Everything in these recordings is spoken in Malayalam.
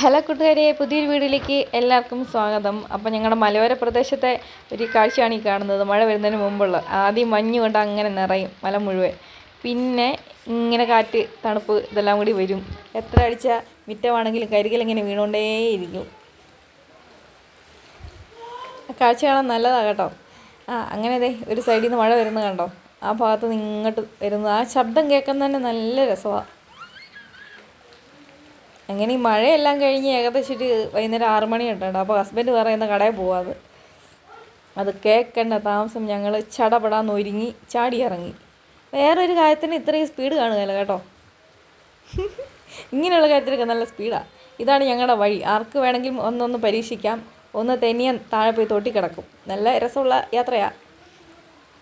ഹലോ കൂട്ടുകാരെ പുതിയൊരു വീഡിയോയിലേക്ക് എല്ലാവർക്കും സ്വാഗതം. അപ്പോൾ ഞങ്ങളുടെ മലയോര പ്രദേശത്തെ ഒരു കാഴ്ചയാണ് ഈ കാണുന്നത്. മഴ വരുന്നതിന് മുമ്പുള്ള ആദ്യം മഞ്ഞ് കൊണ്ട് അങ്ങനെ നിറയും മല മുഴുവൻ. പിന്നെ ഇങ്ങനെ കാറ്റ് തണുപ്പ് ഇതെല്ലാം കൂടി വരും. എത്ര അടിച്ച മിറ്റമാണെങ്കിലും കരികലിങ്ങനെ വീണുകൊണ്ടേയിരിക്കും. കാഴ്ച കാണാൻ നല്ലതാണ് കേട്ടോ. ആ അങ്ങനെ അതെ ഒരു സൈഡിൽ നിന്ന് മഴ വരുന്നത് കണ്ടോ? ആ ഭാഗത്ത് നിന്ന് ഇങ്ങോട്ട് വരുന്നത്. ആ ശബ്ദം കേൾക്കാൻ തന്നെ നല്ല രസമാണ് അങ്ങനെ ഈ മഴയെല്ലാം കഴിഞ്ഞ് ഏകദേശം ഒരു വൈകുന്നേരം ആറ് മണി ഉണ്ട് അപ്പോൾ ഹസ്ബൻഡ് പറയുന്ന കടയിൽ പോവാത് അത്. കേൾക്കേണ്ട താമസം ഞങ്ങൾ ചടപടാന്ന് ഒരുങ്ങി ചാടി ഇറങ്ങി. വേറൊരു കാര്യത്തിന് ഇത്രയും സ്പീഡ് കാണുകയല്ല കേട്ടോ. ഇങ്ങനെയുള്ള കാര്യത്തിലൊക്കെ നല്ല സ്പീഡാണ് ഇതാണ് ഞങ്ങളുടെ വഴി. ആർക്ക് വേണമെങ്കിലും ഒന്നൊന്ന് പരീക്ഷിക്കാം. ഒന്ന് തെന്നിയ താഴെ പോയി തൊട്ടി കിടക്കും. നല്ല രസമുള്ള യാത്രയാണ്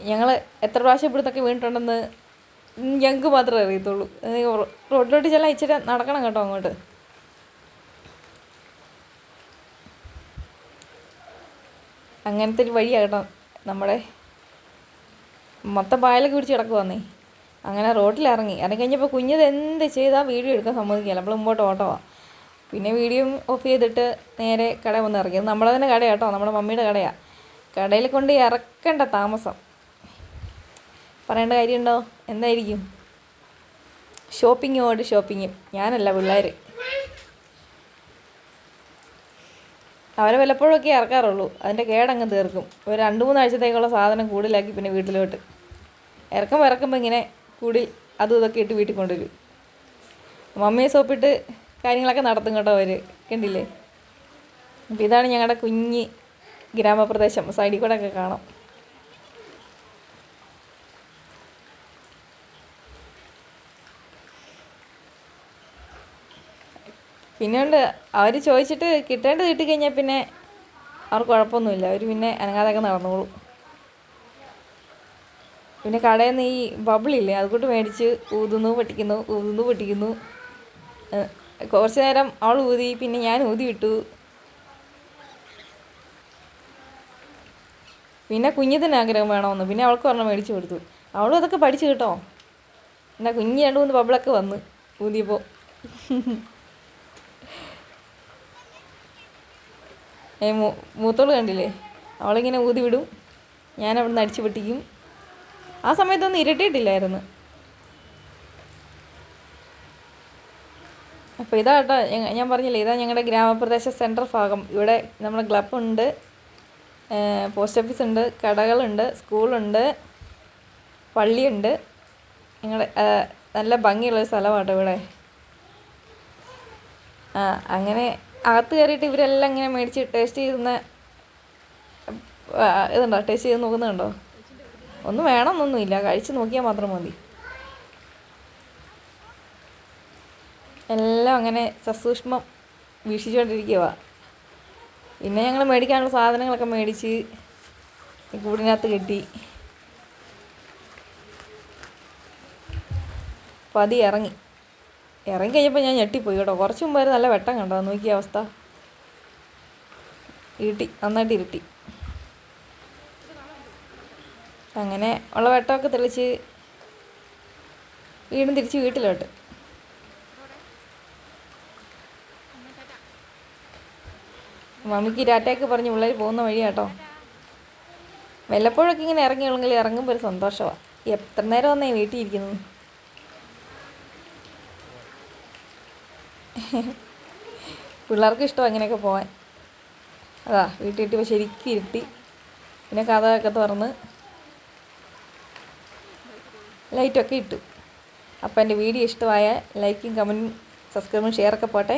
ഞങ്ങൾ എത്ര പ്രാവശ്യം ഇവിടുത്തൊക്കെ വീണിട്ടുണ്ടെന്ന് ഞങ്ങൾക്ക് മാത്രമേ അറിയത്തുള്ളൂ. റോഡിലോട്ട് ചെല്ലാൻ ഇച്ചിരി നടക്കണം കേട്ടോ അങ്ങോട്ട്. അങ്ങനത്തെ ഒരു വഴിയാണ് കേട്ടോ നമ്മുടെ മൊത്തം പായലൊക്കെ പിടിച്ച് കിടക്കുവാന്നേ. അങ്ങനെ റോട്ടിലിറങ്ങി. ഇറങ്ങി കഴിഞ്ഞപ്പോൾ കുഞ്ഞത് എന്ത് ചെയ്താൽ വീഡിയോ എടുക്കാൻ സമ്മതിക്കില്ല. നമ്മൾ മുമ്പോട്ട് ഓട്ടമാണ് പിന്നെ വീഡിയോ ഓഫ് ചെയ്തിട്ട് നേരെ കട വന്ന് ഇറങ്ങി. നമ്മളെ തന്നെ കട കേട്ടോ. നമ്മുടെ മമ്മിയുടെ കടയാണ് കടയിൽ കൊണ്ട് ഇറക്കേണ്ട താമസം. പറയേണ്ട കാര്യമുണ്ടോ? എന്തായിരിക്കും? ഷോപ്പിങ്ങോട് ഷോപ്പിംഗ്. ഞാനല്ല പിള്ളേർ അവരെ വല്ലപ്പോഴൊക്കെ ഇറക്കാറുള്ളൂ. അതിന്റെ കേടങ്ങ് തീർക്കും. ഒരു രണ്ട് മൂന്നാഴ്ചത്തേക്കുള്ള സാധനം കൂടുതലാക്കി പിന്നെ വീട്ടിലോട്ട്. ഇറക്കം ഇറക്കുമ്പോൾ ഇങ്ങനെ കൂടി അതും ഇതൊക്കെ ഇട്ട് വീട്ടിൽ കൊണ്ടുവരും. മമ്മിയെ സോപ്പിട്ട് കാര്യങ്ങളൊക്കെ നടത്തും കേട്ടോ അവർ കണ്ടില്ലേ? അപ്പോൾ ഇതാണ് ഞങ്ങളുടെ കുഞ്ഞ് ഗ്രാമപ്രദേശം. സൈഡിൽ കൂടെ ഒക്കെ കാണാം. പിന്നെ ഉണ്ട് അവർ ചോദിച്ചിട്ട് കിട്ടേണ്ടത് കിട്ടിക്കഴിഞ്ഞാൽ പിന്നെ അവർക്ക് കുഴപ്പമൊന്നുമില്ല. അവർ പിന്നെ അനങ്ങാതൊക്കെ നടന്നോളൂ. പിന്നെ കടയിൽ നിന്ന് ഈ ബബിളില്ലേ അതുകൊണ്ട് മേടിച്ച് ഊതുന്നു പൊട്ടിക്കുന്നു ഊതുന്നു പൊട്ടിക്കുന്നു. കുറച്ച് നേരം അവൾ ഊതി പിന്നെ ഞാൻ ഊതി വിട്ടു. പിന്നെ കുഞ്ഞിതിന് ആഗ്രഹം വേണമെന്ന്. പിന്നെ അവൾക്ക് പറഞ്ഞ മേടിച്ചു കൊടുത്തു. അവളും അതൊക്കെ പഠിച്ചു കേട്ടോ. എന്നാ കുഞ്ഞ് രണ്ട് മൂന്ന് ബബിളൊക്കെ വന്ന് ഊതിയപ്പോൾ മൂത്തോൾ കണ്ടില്ലേ? അവളിങ്ങനെ ഊതി വിടും. ഞാൻ അവിടെ നിന്ന് അടിച്ചു പൊട്ടിക്കും. ആ സമയത്തൊന്നും ഇരട്ടിയിട്ടില്ലായിരുന്നു. അപ്പോൾ ഇതാ കേട്ടോ ഞാൻ പറഞ്ഞില്ലേ ഇതാ ഞങ്ങളുടെ ഗ്രാമപ്രദേശ സെന്റർ ഭാഗം. ഇവിടെ നമ്മുടെ ക്ലബുണ്ട് പോസ്റ്റ് ഓഫീസ് ഉണ്ട് കടകളുണ്ട് സ്കൂളുണ്ട് പള്ളിയുണ്ട്. ഞങ്ങളുടെ നല്ല ഭംഗിയുള്ളൊരു സ്ഥലമാണ് ഇവിടെ. ആ അങ്ങനെ അകത്ത് കയറിയിട്ട് ഇവരെല്ലാം ഇങ്ങനെ മേടിച്ച് ടേസ്റ്റ് ചെയ്യുന്ന ഇതുണ്ടോ? ടേസ്റ്റ് ചെയ്ത് നോക്കുന്നുണ്ടോ? ഒന്നും വേണമെന്നൊന്നുമില്ല. കഴിച്ച് നോക്കിയാൽ മാത്രം മതി. എല്ലാം അങ്ങനെ സസൂക്ഷ്മം വീക്ഷിച്ചുകൊണ്ടിരിക്കുക പിന്നെ ഞങ്ങൾ മേടിക്കാനുള്ള സാധനങ്ങളൊക്കെ മേടിച്ച് കൂടിനകത്ത് കെട്ടി. പതി ഇറങ്ങി ഇറങ്ങി കഴിഞ്ഞപ്പോൾ ഞാൻ ഞെട്ടിപ്പോയി കേട്ടോ. കുറച്ച് മുമ്പ് നല്ല വെട്ടം കണ്ടോ നോക്കിയ അവസ്ഥ. ഇരുട്ടി നന്നായിട്ട് ഇരുട്ടി. അങ്ങനെ ഉള്ള വെട്ടമൊക്കെ തെളിച്ച് വീണ്ടും തിരിച്ച് വീട്ടിലോട്ട്. മമ്മിക്ക് രാറ്റയൊക്കെ പറഞ്ഞ് പിള്ളേർ പോകുന്ന വഴി കേട്ടോ. വല്ലപ്പോഴൊക്കെ ഇങ്ങനെ ഇറങ്ങിയുള്ളെങ്കിൽ ഇറങ്ങുമ്പോൾ ഒരു സന്തോഷമാണ് എത്ര നേരം വന്നേ വീട്ടിൽ ഇരിക്കുന്നു പിള്ളേർക്ക് ഇഷ്ടം അങ്ങനെയൊക്കെ പോകാൻ അതാ വീട്ടിൽ ഇട്ടിപ്പോൾ ശരിക്കും ഇരുട്ടി. പിന്നെ കഥയൊക്കെ തുറന്ന് ലൈറ്റൊക്കെ ഇട്ടു. അപ്പോൾ എന്റെ വീഡിയോ ഇഷ്ടമായ ലൈക്കും കമന്റും സബ്സ്ക്രൈബും ഷെയറൊക്കെ പോട്ടെ.